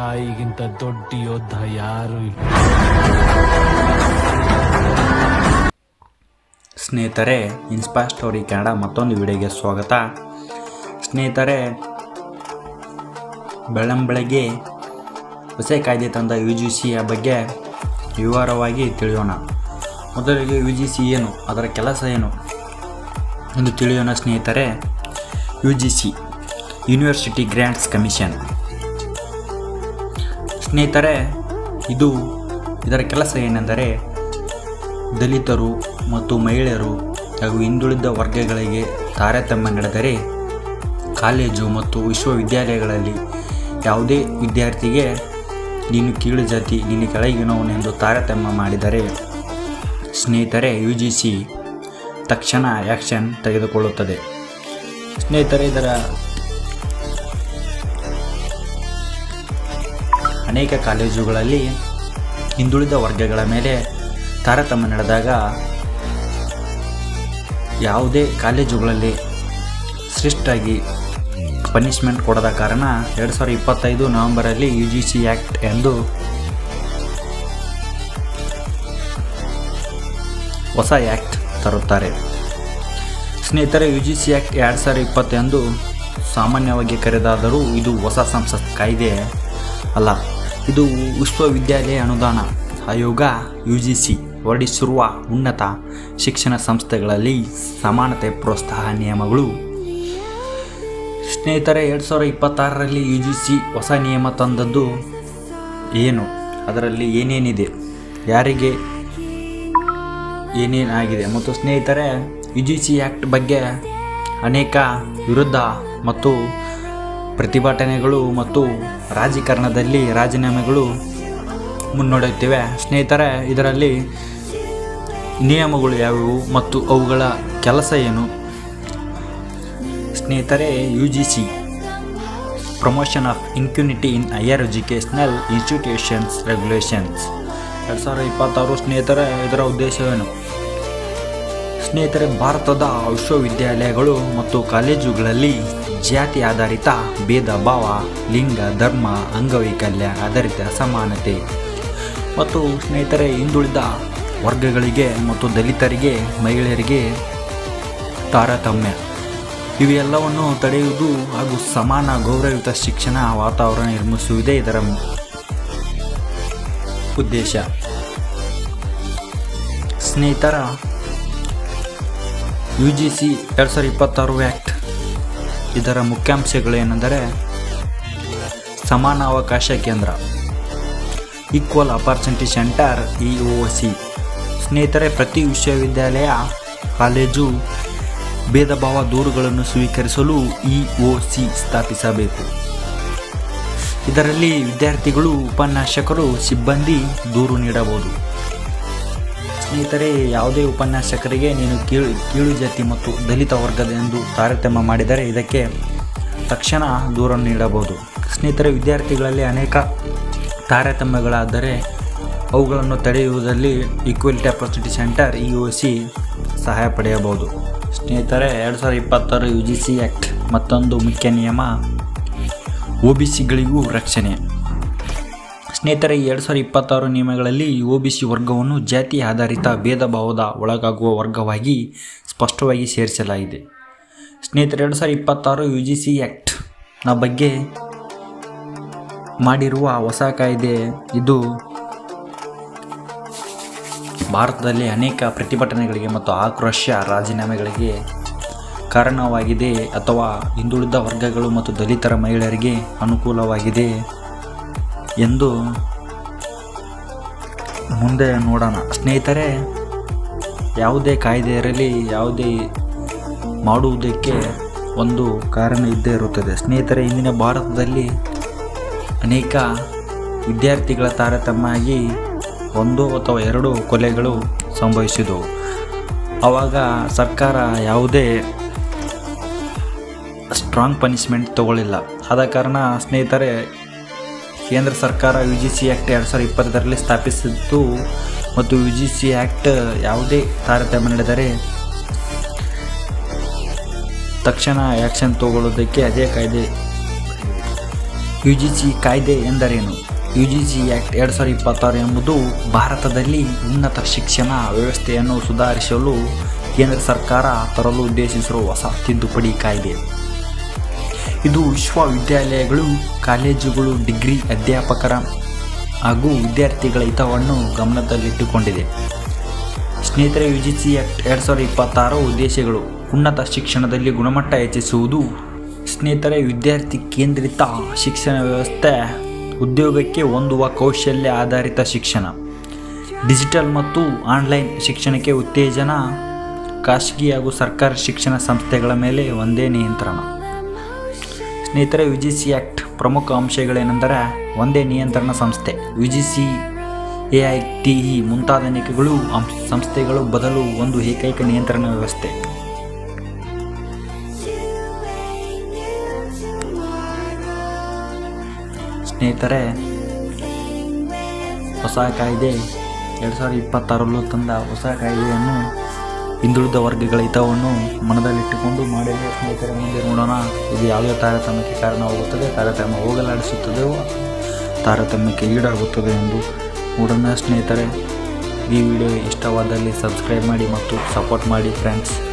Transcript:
ತಾಯಿಗಿಂತ ದೊಡ್ಡ ಯೋಧ ಯಾರು ಇಲ್ಲ. ಸ್ನೇಹಿತರೆ ಇನ್ಸ್ಪಾ ಸ್ಟೋರಿ ಕನ್ನಡ ಮತ್ತೊಂದು ವಿಡಿಯೋಗೆ ಸ್ವಾಗತ. ಸ್ನೇಹಿತರೆ, ಬೆಳ್ಳಂಬೆಳಗ್ಗೆ ಹೊಸ ಕಾಯ್ದೆ ತಂದ ಯು ಜಿ ಸಿಯ ಬಗ್ಗೆ ವಿವರವಾಗಿ ತಿಳಿಯೋಣ. ಮೊದಲಿಗೆ ಯು ಜಿ ಸಿ ಏನು, ಅದರ ಕೆಲಸ ಏನು ಎಂದು ತಿಳಿಯೋಣ ಸ್ನೇಹಿತರೆ. U G C university grants commission ಸ್ನೇಹಿತರೆ, ಇದು ಇದರ ಕೆಲಸ ಏನೆಂದರೆ ದಲಿತರು ಮತ್ತು ಮಹಿಳೆಯರು ಹಾಗೂ ಹಿಂದುಳಿದ ವರ್ಗಗಳಿಗೆ ತಾರತಮ್ಯ ನಡೆದರೆ ಕಾಲೇಜು ಮತ್ತು ವಿಶ್ವವಿದ್ಯಾಲಯಗಳಲ್ಲಿ ಯಾವುದೇ ವಿದ್ಯಾರ್ಥಿಗೆ ನೀನು ಕೀಳು ಜಾತಿ, ನೀನು ಕೆಳಗಿನವನೆಂದು ತಾರತಮ್ಯ ಮಾಡಿದರೆ ಸ್ನೇಹಿತರೆ ಯು ಜಿ ಸಿ ತಕ್ಷಣ ಆ್ಯಕ್ಷನ್ ತೆಗೆದುಕೊಳ್ಳುತ್ತದೆ. ಸ್ನೇಹಿತರೆ, ಇದರ ಅನೇಕ ಕಾಲೇಜುಗಳಲ್ಲಿ ಹಿಂದುಳಿದ ವರ್ಗಗಳ ಮೇಲೆ ತಾರತಮ್ಯ ನಡೆದಾಗ ಯಾವುದೇ ಕಾಲೇಜುಗಳಲ್ಲಿ ಸ್ಟ್ರಿಕ್ಟಾಗಿ ಪನಿಷ್ಮೆಂಟ್ ಕೊಡದ ಕಾರಣ ಎರಡು ಸಾವಿರದ ಇಪ್ಪತ್ತೈದು ನವೆಂಬರಲ್ಲಿ ಯು ಜಿ ಸಿ ಆ್ಯಕ್ಟ್ ಎಂದು ಹೊಸ ಆ್ಯಕ್ಟ್ ತರುತ್ತಾರೆ. ಸ್ನೇಹಿತರೆ ಯು ಜಿ ಸಿ ಆ್ಯಕ್ಟ್ ಎರಡು ಸಾವಿರದ ಇಪ್ಪತ್ತೆಂದು ಸಾಮಾನ್ಯವಾಗಿ ಕರೆದಾದರೂ ಇದು ಹೊಸ ಸಂಸತ್ ಕಾಯ್ದೆ ಅಲ್ಲ. ಇದು ವಿಶ್ವವಿದ್ಯಾಲಯ ಅನುದಾನ ಆಯೋಗ ಯು ಜಿ ಸಿ ಹೊರಡಿಸಿರುವ ಉನ್ನತ ಶಿಕ್ಷಣ ಸಂಸ್ಥೆಗಳಲ್ಲಿ ಸಮಾನತೆ ಪ್ರೋತ್ಸಾಹ ನಿಯಮಗಳು. ಸ್ನೇಹಿತರೆ, ಎರಡು ಸಾವಿರ ಇಪ್ಪತ್ತಾರರಲ್ಲಿ ಯು ಜಿ ಸಿ ಹೊಸ ನಿಯಮ ತಂದದ್ದು ಏನು? ಅದರಲ್ಲಿ ಏನೇನಿದೆ? ಯಾರಿಗೆ ಏನೇನಾಗಿದೆ? ಮತ್ತು ಸ್ನೇಹಿತರೆ ಯು ಜಿ ಸಿ ಆ್ಯಕ್ಟ್ ಬಗ್ಗೆ ಅನೇಕ ವಿರುದ್ಧ ಮತ್ತು ಪ್ರತಿಭಟನೆಗಳು ಮತ್ತು ರಾಜಕಾರಣದಲ್ಲಿ ರಾಜೀನಾಮೆಗಳು ಮುನ್ನಡೆಯುತ್ತಿವೆ. ಸ್ನೇಹಿತರೆ, ಇದರಲ್ಲಿ ನಿಯಮಗಳು ಯಾವುವು ಮತ್ತು ಅವುಗಳ ಕೆಲಸ ಏನು? ಸ್ನೇಹಿತರೆ U G C promotion of equity in higher educational institutions regulations ಎರಡು ಸಾವಿರದ ಇಪ್ಪತ್ತಾರು ಸ್ನೇಹಿತರೆ, ಇದರ ಉದ್ದೇಶವೇನು ಸ್ನೇಹಿತರೆ, ಭಾರತದ ವಿಶ್ವವಿದ್ಯಾಲಯಗಳು ಮತ್ತು ಕಾಲೇಜುಗಳಲ್ಲಿ ಜಾತಿ ಆಧಾರಿತ ಭೇದ ಭಾವ, ಲಿಂಗ, ಧರ್ಮ, ಅಂಗವೈಕಲ್ಯ ಆಧಾರಿತ ಅಸಮಾನತೆ ಮತ್ತು ಸ್ನೇಹಿತರೆ, ಹಿಂದುಳಿದ ವರ್ಗಗಳಿಗೆ ಮತ್ತು ದಲಿತರಿಗೆ, ಮಹಿಳೆಯರಿಗೆ ತಾರತಮ್ಯ. ಇವೆಲ್ಲವನ್ನು ತಡೆಯುವುದು ಹಾಗೂ ಸಮಾನ ಗೌರವಯುತ ಶಿಕ್ಷಣ ವಾತಾವರಣ ನಿರ್ಮಿಸುವುದೇ ಇದರ ಉದ್ದೇಶ. ಸ್ನೇಹಿತರ, ಯು ಜಿ ಸಿ ಎರಡು ಸಾವಿರದ ಇಪ್ಪತ್ತಾರು ಆ್ಯಕ್ಟ್ ಇದರ ಮುಖ್ಯಾಂಶಗಳೇನೆಂದರೆ ಸಮಾನಾವಕಾಶ ಸಮಾನ ಅವಕಾಶ ಕೇಂದ್ರ equal opportunity centre E O C ಸ್ನೇಹಿತರೆ, ಪ್ರತಿ ವಿಶ್ವವಿದ್ಯಾಲಯ, ಕಾಲೇಜು ಭೇದ ಭಾವ ದೂರುಗಳನ್ನು ಸ್ವೀಕರಿಸಲು ಇ ಒ ಸಿ ಸ್ಥಾಪಿಸಬೇಕು. ಇದರಲ್ಲಿ ವಿದ್ಯಾರ್ಥಿಗಳು, ಉಪನ್ಯಾಸಕರು, ಸಿಬ್ಬಂದಿ ದೂರು ನೀಡಬಹುದು. ಸ್ನೇಹಿತರೆ, ಯಾವುದೇ ಉಪನ್ಯಾಸಕರಿಗೆ ನೀನು ಕೀಳು ಕೀಳು ಜಾತಿ ಮತ್ತು ದಲಿತ ವರ್ಗದ ಎಂದು ತಾರತಮ್ಯ ಮಾಡಿದರೆ ಇದಕ್ಕೆ ತಕ್ಷಣ ದೂರ ನೀಡಬಹುದು. ಸ್ನೇಹಿತರೆ, ವಿದ್ಯಾರ್ಥಿಗಳಲ್ಲಿ ಅನೇಕ ತಾರತಮ್ಯಗಳಾದರೆ ಅವುಗಳನ್ನು ತಡೆಯುವುದರಲ್ಲಿ equality opportunity centre, E O C ಸಹಾಯ ಪಡೆಯಬಹುದು. ಸ್ನೇಹಿತರೆ, ಎರಡು ಸಾವಿರದ ಇಪ್ಪತ್ತಾರು ಯು ಜಿ ಸಿ ಆ್ಯಕ್ಟ್ ಮತ್ತೊಂದು ಮುಖ್ಯ ನಿಯಮ ಒ ಬಿ ಸಿಗಳಿಗೂ ರಕ್ಷಣೆ. ಸ್ನೇಹಿತರೆ, ಎರಡು ಸಾವಿರದ ಇಪ್ಪತ್ತಾರು ನಿಯಮಗಳಲ್ಲಿ ಒ ಬಿ ಸಿ ವರ್ಗವನ್ನು ಜಾತಿ ಆಧಾರಿತ ಭೇದ ಭಾವದ ಒಳಗಾಗುವ ವರ್ಗವಾಗಿ ಸ್ಪಷ್ಟವಾಗಿ ಸೇರಿಸಲಾಗಿದೆ. ಸ್ನೇಹಿತರೆ, ಎರಡು ಸಾವಿರದ ಇಪ್ಪತ್ತಾರು ಯು ಜಿ ಸಿ ಆ್ಯಕ್ಟ್ನ ಬಗ್ಗೆ ಮಾಡಿರುವ ಹೊಸ ಕಾಯ್ದೆ. ಇದು ಭಾರತದಲ್ಲಿ ಅನೇಕ ಪ್ರತಿಭಟನೆಗಳಿಗೆ ಮತ್ತು ಆಕ್ರೋಶ ರಾಜೀನಾಮೆಗಳಿಗೆ ಕಾರಣವಾಗಿದೆ ಅಥವಾ ಹಿಂದುಳಿದ ವರ್ಗಗಳು ಮತ್ತು ದಲಿತರ ಮಹಿಳೆಯರಿಗೆ ಅನುಕೂಲವಾಗಿದೆ. ಎಂದು ಮುಂದೆ ನೋಡೋಣ. ಸ್ನೇಹಿತರೆ, ಯಾವುದೇ ಕಾಯ್ದೆ ಇರಲಿ ಯಾವುದೇ ಮಾಡುವುದಕ್ಕೆ ಒಂದು ಕಾರಣ ಇದ್ದೇ ಇರುತ್ತದೆ. ಸ್ನೇಹಿತರೆ, ಇಂದಿನ ಭಾರತದಲ್ಲಿ ಅನೇಕ ವಿದ್ಯಾರ್ಥಿಗಳ ತಾರತಮ್ಯ ಆಗಿ ಒಂದು ಅಥವಾ ಎರಡು ಕೊಲೆಗಳು ಸಂಭವಿಸಿದವು. ಆವಾಗ ಸರ್ಕಾರ ಯಾವುದೇ ಸ್ಟ್ರಾಂಗ್ ಪನಿಷ್ಮೆಂಟ್ ತಗೊಳ್ಳಿಲ್ಲ. ಆದ ಕಾರಣ ಸ್ನೇಹಿತರೆ ಕೇಂದ್ರ ಸರ್ಕಾರ ಯು ಜಿ ಸಿ ಆ್ಯಕ್ಟ್ ಎರಡು ಸಾವಿರದ ಇಪ್ಪತ್ತರಲ್ಲಿ ಸ್ಥಾಪಿಸಿದ್ದು ಮತ್ತು ಯು ಜಿ ಸಿ ಆ್ಯಕ್ಟ್ ಯಾವುದೇ ತಾರತಮ್ಯ ನಡೆದರೆ ತಕ್ಷಣ ಆ್ಯಕ್ಷನ್ ತಗೊಳ್ಳೋದಕ್ಕೆ ಅದೇ ಕಾಯ್ದೆ. ಯು ಜಿ ಸಿ ಕಾಯ್ದೆ ಎಂದರೇನು? ಯು ಜಿ ಸಿ ಆ್ಯಕ್ಟ್ ಎರಡು ಸಾವಿರದ ಇಪ್ಪತ್ತಾರು ಎಂಬುದು ಭಾರತದಲ್ಲಿ ಉನ್ನತ ಶಿಕ್ಷಣ ವ್ಯವಸ್ಥೆಯನ್ನು ಸುಧಾರಿಸಲು ಕೇಂದ್ರ ಸರ್ಕಾರ ತರಲು ಉದ್ದೇಶಿಸಿರುವ ಹೊಸ ತಿದ್ದುಪಡಿ ಕಾಯ್ದೆ. ಇದು ವಿಶ್ವವಿದ್ಯಾಲಯಗಳು, ಕಾಲೇಜುಗಳು, ಡಿಗ್ರಿ ಅಧ್ಯಾಪಕರ ಹಾಗೂ ವಿದ್ಯಾರ್ಥಿಗಳ ಹಿತವನ್ನು ಗಮನದಲ್ಲಿಟ್ಟುಕೊಂಡಿದೆ. ಸ್ನೇಹಿತರೆ ಯು ಜಿ ಸಿ ಆ್ಯಕ್ಟ್ ಎರಡು ಸಾವಿರದ ಇಪ್ಪತ್ತಾರು ಉದ್ದೇಶಗಳು. ಉನ್ನತ ಶಿಕ್ಷಣದಲ್ಲಿ ಗುಣಮಟ್ಟ ಹೆಚ್ಚಿಸುವುದು. ಸ್ನೇಹಿತರೆ, ವಿದ್ಯಾರ್ಥಿ ಕೇಂದ್ರಿತ ಶಿಕ್ಷಣ ವ್ಯವಸ್ಥೆ ಉದ್ಯೋಗಕ್ಕೆ ಹೊಂದುವ ಕೌಶಲ್ಯ ಆಧಾರಿತ ಶಿಕ್ಷಣ. ಡಿಜಿಟಲ್ ಮತ್ತು ಆನ್ಲೈನ್ ಶಿಕ್ಷಣಕ್ಕೆ ಉತ್ತೇಜನ, ಖಾಸಗಿ ಹಾಗೂ ಸರ್ಕಾರಿ ಶಿಕ್ಷಣ ಸಂಸ್ಥೆಗಳ ಮೇಲೆ ಒಂದೇ ನಿಯಂತ್ರಣ. ಸ್ನೇಹಿತರೆ ಯು ಜಿ ಸಿ ಆ್ಯಕ್ಟ್ ಪ್ರಮುಖ ಅಂಶಗಳೇನೆಂದರೆ ಒಂದೇ ನಿಯಂತ್ರಣ ಸಂಸ್ಥೆ. U G C A I T E ಮುಂತಾದ ಅನೇಕಗಳು ಅಂಶ ಸಂಸ್ಥೆಗಳು ಬದಲು ಒಂದು ಏಕೈಕ ನಿಯಂತ್ರಣ ವ್ಯವಸ್ಥೆ. ಸ್ನೇಹಿತರೆ, ಹೊಸ ಕಾಯ್ದೆ ಎರಡು ಸಾವಿರದ ಇಪ್ಪತ್ತಾರರಲ್ಲೂ ತಂದ ಹೊಸ ಕಾಯ್ದೆಯನ್ನು ಹಿಂದುಳಿದ ವರ್ಗಗಳ ಹಿತವನ್ನು ಮನದಲ್ಲಿಟ್ಟುಕೊಂಡು ಮಾಡಿದರೆ ಸ್ನೇಹಿತರ ಮುಂದೆ ನೋಡೋಣ. ಇದು ಯಾವುದೇ ತಾರತಮ್ಯಕ್ಕೆ ಕಾರಣವಾಗುತ್ತದೆ. ತಾರತಮ್ಯ ಹೋಗಲಾಡಿಸುತ್ತದೆಯೋ ತಾರತಮ್ಯಕ್ಕೆ ಈಡಾಗುತ್ತದೆ ಎಂದು ನೋಡೋಣ ಸ್ನೇಹಿತರೆ. ಈ ವಿಡಿಯೋ ಇಷ್ಟವಾದಲ್ಲಿ ಸಬ್ಸ್ಕ್ರೈಬ್ ಮಾಡಿ ಮತ್ತು ಸಪೋರ್ಟ್ ಮಾಡಿ ಫ್ರೆಂಡ್ಸ್.